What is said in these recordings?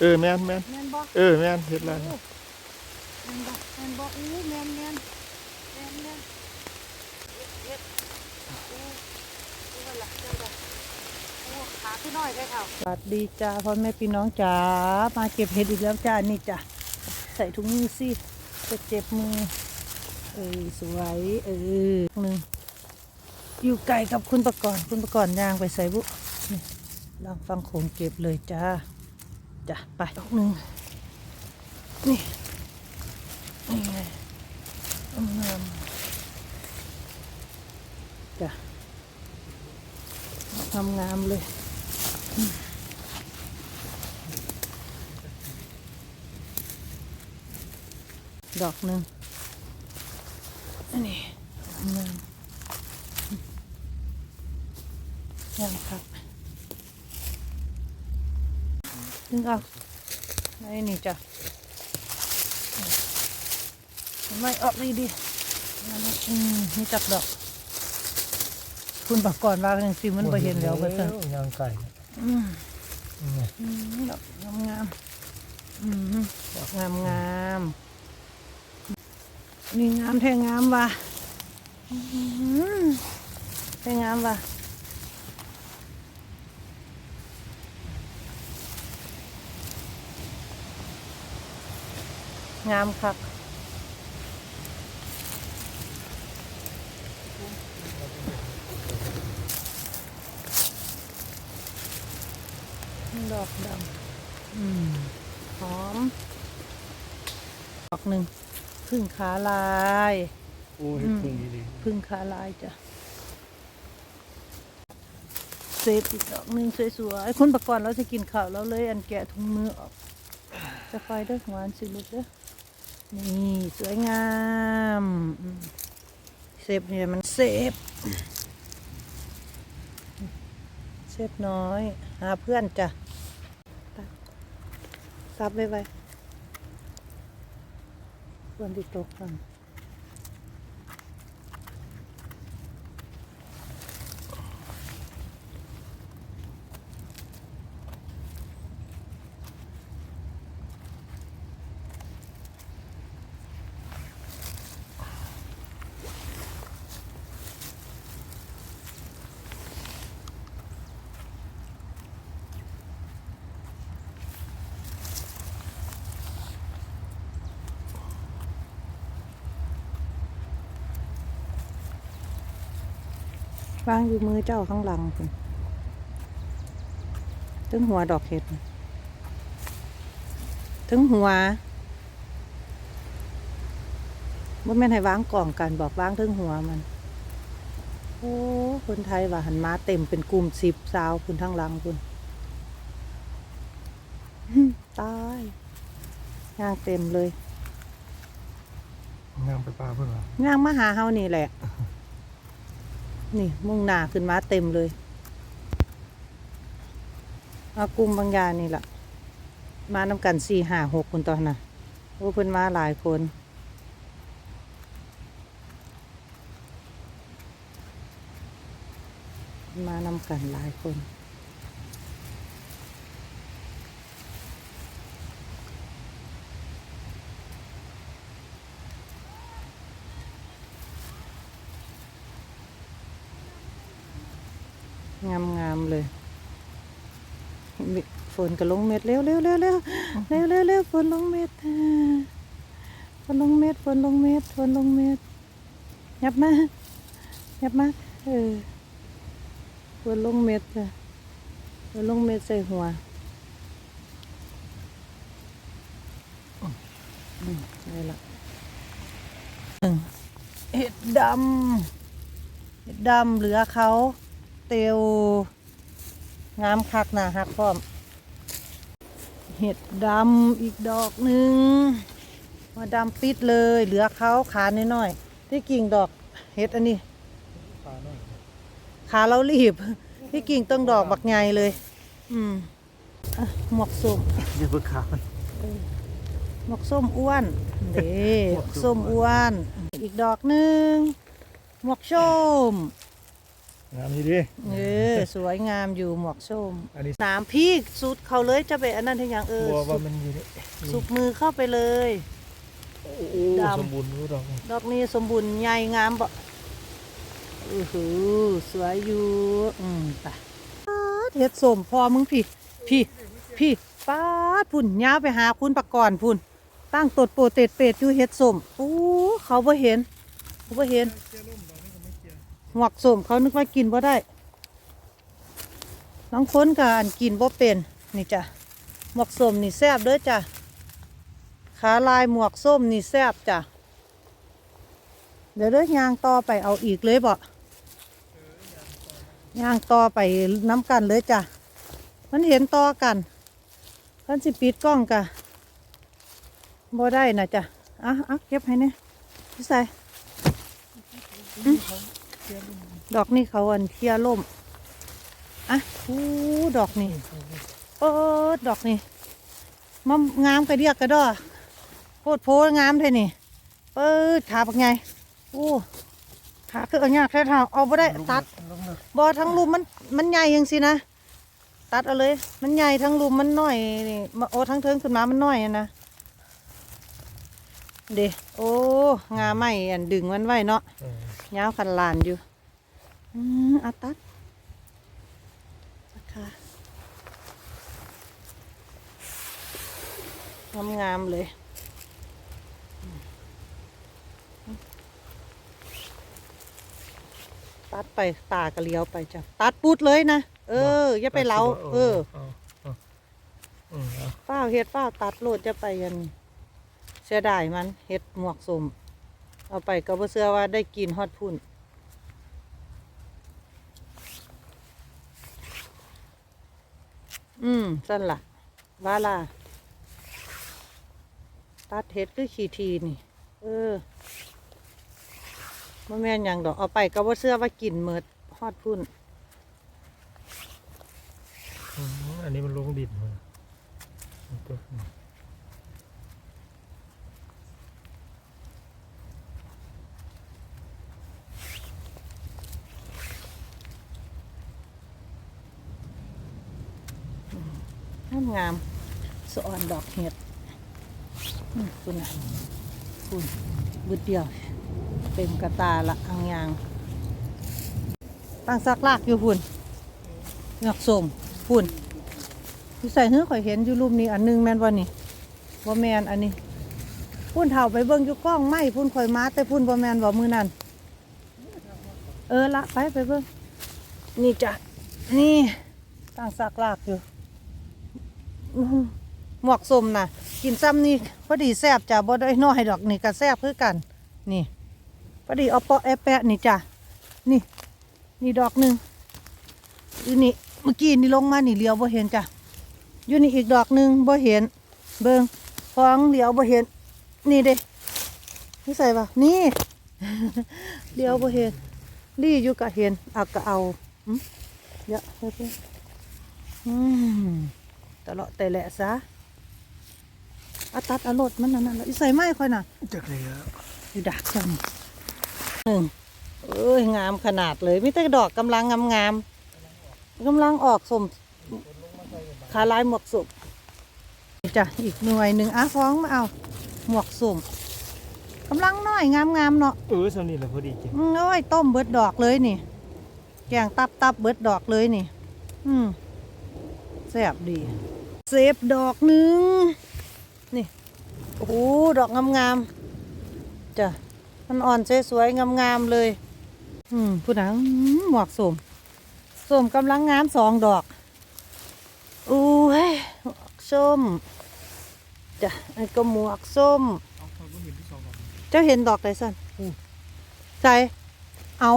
เออแม่นแม่นเงินบ่เออแม่นเฮ็ดแล้วโอ้เงินบ่เงินบ่อู้แม่นแม่นแม่นแม่นเฮ็ดอู้อู้ว่าหลักจังไดโอ้ขาขึ้นน้อยได้เท่าสวัสดีจ้าพ่อแม่พี่น้องจ๋ามาเก็บเห็ดอีกแล้วจ้านี่จ้ะใส่ถุงมือสิจะเจ็บมือเออสวยเออหนึ่งอยู่ไกลกับคุณประกรณ์คุณประกรณ์ย่างไปใส่บุนี่ลองฟังโขงเก็บเลยจ้า จ้ะไปดอกหนึ่งนี่นี่ไงงามๆจ้ะงามงามๆเลยดอกหนึ่งอันนี้งามงามครับดึง เอาไอ้นี่จ้ะไม่ออกดีดีนั่นนะอืมนี่จับดอก คุณบอกก่อนว่าอย่างสิมันไปเห็นแล้วเพื่อนยางไก่อืมนี่อืมดอกงามงามๆอืมดอกงามงามๆนี่งามแท้งามว่ะอืมแท้งามว่ะ งามครับดอกดำอืมหอม ดอกหนึ่งพึ่งขาลายโอ้เฮ็ดเพิ่งดีพึ่งขาลายจ้ะเซฟอีกดอกหนึ่งสวยๆคุณประกอบเราจะกินข้าวเราเลยอันแกะถุงมือออก จะไฟเด้อหวานสิลูกเด้อ นี่สวยงามเซฟเนี่ยมันเซฟเซฟน้อย หาเพื่อนจ้ะซับไว้ไว้เพื่อนที่ตกกัน วางอยู่มือเจ้าข้างหลังคุณถึงหัวดอกเห็ดน่ะถึงหัวบ่แม่นให้วางกล่องกันบอกวางถึงหัวมัน โอ้คนไทยว่าหันมาเต็มเป็นกลุ่มสิบสาวคุณทั้งหลังคุณตายย่างเต็มเลยงามไปปลาเพิ่นว่าย่างมาหาเฮานี่แหละ นี่มุ่งหน้าขึ้นมาเต็มเลยเอากุ้มบางยานี่แหละมานำกันสี่ห้าหกคนตอนน่ะโอ้เพิ่นมาหลายคนมานำกันหลายคน งามงามๆเลยฝนก็ลงเม็ดเร็วเร็วเร็วเร็วเร็วเร็วเร็วฝนลงเม็ดฝนลงเม็ดฝนลงเม็ดฝนลงเม็ดยับมายับมาเออฝนลงเม็ดจ้ะฝนลงเม็ดใส่หัวอืมได้ละหนึ่งเห็ดดำเห็ดดำเหลือเขา เตียวงามคักหนาหักพร้อม เห็ดดำอีกดอกหนึ่งมาดำปิดเลย เหลือเขาขาน้อยๆที่กิ่งดอกเห็ดอันนี้ปลาน้อยขาเรารีบที่กิ่งต้องดอกบักใหญ่เลย อืมอะหมวกส้มอย่าเพิ่งขามันหมวกส้มอ้วนเด้หมวกส้มส้มอ้วน อีกดอกหนึ่งหมวกส้ม งามนี่ดิเออสวยงามอยู่หมวกส้มอันนี้ น้ำพี่สุดเขาเลยจะไปอันนั้นที่ยังเออบัวสุว่าดมันอยู่นี่สุกมือเข้าไปเลย โอ้โหดำ สมบูรณ์รู้ดอกนี่ดอกนี้สมบูรณ์ใหญ่งามบ่อือหือสวยอยู่ อืมไปป๊าดเฮ็ดสมพอมึงพี่ พี่ พี่ป้าดพุ่นยาวไปหาคุณประกรณ์พุ่น ตั้งตดโปเตดเป็ดอยู่เฮ็ดสมโอ้เขาบ่เห็นเขาบ่เห็น หวกสมเขานึกว่ากินบ่ได้ น้องค้นกันกินบ่เป็นนี่จ้ะหมวกส้มนี่แซ่บเด้อจ้ะขาลายหมวกส้มนี่แซ่บจ้ะเดี๋ยวเด้อยางต่อไปเอาอีกเลยบ่ยางต่อไปน้ำกันเลยจ้ะมันเห็นต่อกันคันสิปิดกล้องกะบ่ได้นะจ้ะอะอะเก็บให้เนี่ยพี่ใส่ ดอกนี่เขาอันเทียล่มอะอู้ดอกนี่เออดอกนี่มางามกระเดียกกระดอโพดโพงามเท่นี่เปิดขาปักไงโอ้ขาคือเอายากแค่เท้าเอาบ่ได้ตัดบ่ทั้งลุมมันมันใหญ่ยังสินะตัดเอาเลย มันใหญ่ทั้งลุมมันน้อยนี่มาโอ้ทั้งเทิงขึ้นมามันน้อยอะนะเดโอ้งาไหมอันดึงมันไว้เนาะเออ ยาวคันลานอยู่อืมเอาตัดนะคะงามๆเลยตัดไปตากระเลียวไปจ้ะตัดปุดเลยนะ เออ อย่าไปเล้าเออเอาเอาอืมเอาเฝ้าวเฮ็ดเฝ้าวตัดโลดจะไปยัน เสียดายมันเฮ็ดหมวกสม เอาไปก็บ่เชื่อว่าได้กินฮอดพุ่นอืมสั่นล่ะว่าล่ะตัดเฮ็ดคือขี้ทีนี่ เออบ่แม่นหยังดอกเอาไปก็บ่เชื่อว่ากินเมิดฮอดพุ่นอันนี้มันลงดินมาตัวนี้ามงามสะออนดอกเห็ดคุณน่ะคุณบึดเดียว เต็มกระตาละอังยางตั้งซักลากอยู่พุ่นหยักสมพุ่นที่ใส่เฮือข่อยเห็นอยู่รูปนี้อันหนึงแม่นว่านี่บ่แมนอันนี้พุ่นเท่าไปเบิ่งอยู่กล้องไม่พุ่นข่อยมาแต่พุ่นบ่แมนบ่มือนั่นเออละไปไปเบิ่งนี่จ้ะนี่ตั้งซักลากอยู่ หมวกสมนะกินซ้ำนี่พอดีแซบจ้ะบ่ได้น้อยดอกนี่ก็แซบคือกัน นี่พอดีเอาเปาะแอะแปะนี่จ้ะนี่นี่ดอกหนึ่งอยู่นี่เมื่อกี้นี่ลงมานี่เลียวบ่เห็นจ้ะอยู่นี่อีกดอกหนึ่งบ่เห็น เบิงฟองเลียวบ่เห็น นี่เด้นี่ใส่ปะนี่เลียวบ่เห็นลี่อยู่กะเห็นเอาก็เอาอืมเยอะเพื่อนอืม ตะเลาะแต่แหละซะอาตัดเอารถมันนั่นน่ะอีใส่ไม้ค่อยน่ะจักเลยอะอยู่ดักจังหนึ่งเอ้ยงามขนาดเลยมีแต่ดอกกำลังงามงามๆกำลังออกสมขาลายหมวกสุกจ้ะอีกหน่วยหนึ่งอะฟ้องมาเอาหมวกสุ่มกำลังน้อยงามงามๆเนาะเออสำนี่แหละพอดีจริงอืมโอ้ยต้มเบิดดอกเลยนี่แกงตับตับเบิดดอกเลยนี่ อืม แซ่บดี เซฟดอกหนึ่งนี่ โอ้โหดอกงามๆจ้ะมันอ่อนสวยๆงามๆเลย อืมผู้หนังหมวกสมสมกำลังงามสองดอกอู้ยหมวกส้มจ้ะอันก็หมวกส้มเอาความเห็นที่สองก่อนเจ้าเห็นดอกไหนสันใจเอา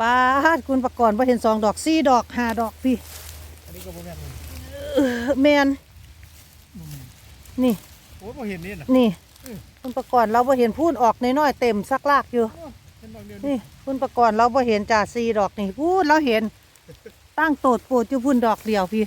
ป้าดคุณประกรณ์พอเห็นสองดอกสี่ดอกห้าดอกพี่อั นนี้ก็บ่แม่นเลยเออแมนนี่โอ้บ่เห็นนี่น่ะ นี่คุณประกรณ์เราพอเห็นพูดออกน้อยๆเต็มซักลากอยู่เห็นดอกเดียวนี่คุณประกรณ์เราพอเห็นจ่าสี่ดอกนี่พูดเราเห็น ตั้งโตดโปดอยู่พุ่นดอกเดียวพี่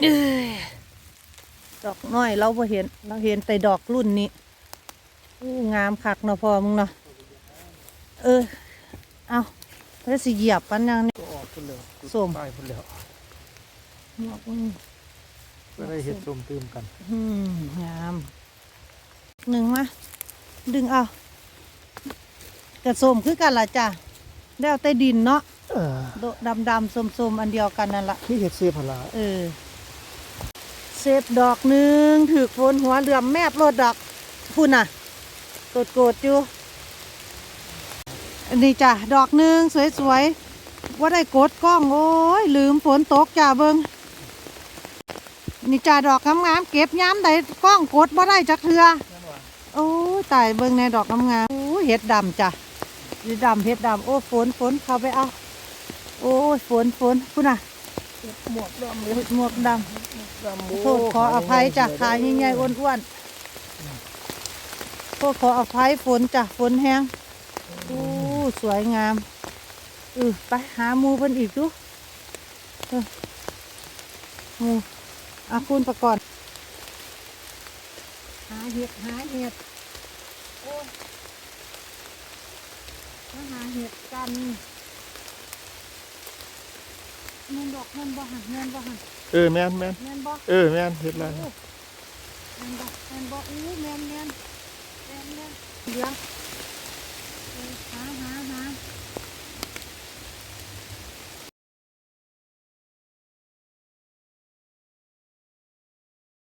เอ้ยดอกน้อยเราพอเห็น เราเห็นแต่ดอกรุ่นนี้อู้งามคักเนาะพอมึงเนาะเออเอาแล้วสิเหยียบมันยังนี่ก็ออก พุ่นแล้วส้มไปพุ่นแล้วหมวกมึงก็ได้เห็ดส้มตื่มกันอืมงามหนึ่งมาดึงเอากระสมคือกันล่ะจ้ะแล้วแต่ดินเนาะเออโดดำดำส้มส้มๆอันเดียวกันนั่นละที่เห็ดเสียพลาเออเซฟดอกหนึ่งถือโคนหัวเหลื่อมแมบโลดดอกพุ่นน่ะโกดโกดๆอยู่อันนี้จ้ะดอกหนึ่งสวยๆ ว่าได้กดกล้องโอ้ยลืมฝนตกจ้าเบิงนี่จ้าดอกงามๆเก็บย้ำได้กล้องกดบ่ได้จักเทือโอ้ยตายเบิงในดอกงามๆโอ้ยเห็ดดำจ้ะเห็ดดำเห็ดดำโอ้ฝนฝนเข้าไปเอาโอ้ยฝนฝนพุ่นน่ะหมวกดำเลยหมวกดดำำโทษขออภัยจ้ะขาใหญ่ๆอ้วนๆโทษขออภัยฝนจ้ะฝนแห้งโอ้สวยงาม เออไปหาหมูเพิ่นอีกดูเออหมูอาคุณประกอบหาเห็ดหาเห็ดโอ้ยมาหาเห็ดกันเงินดอกเงินบ่หันเงินบ่หันเออแม่นแม่นเงินบ่เออแม่นเห็ดแล้วโอ้แมนบอกแมนบอกอู้แมนแมนแมนแมนเหลืองเออ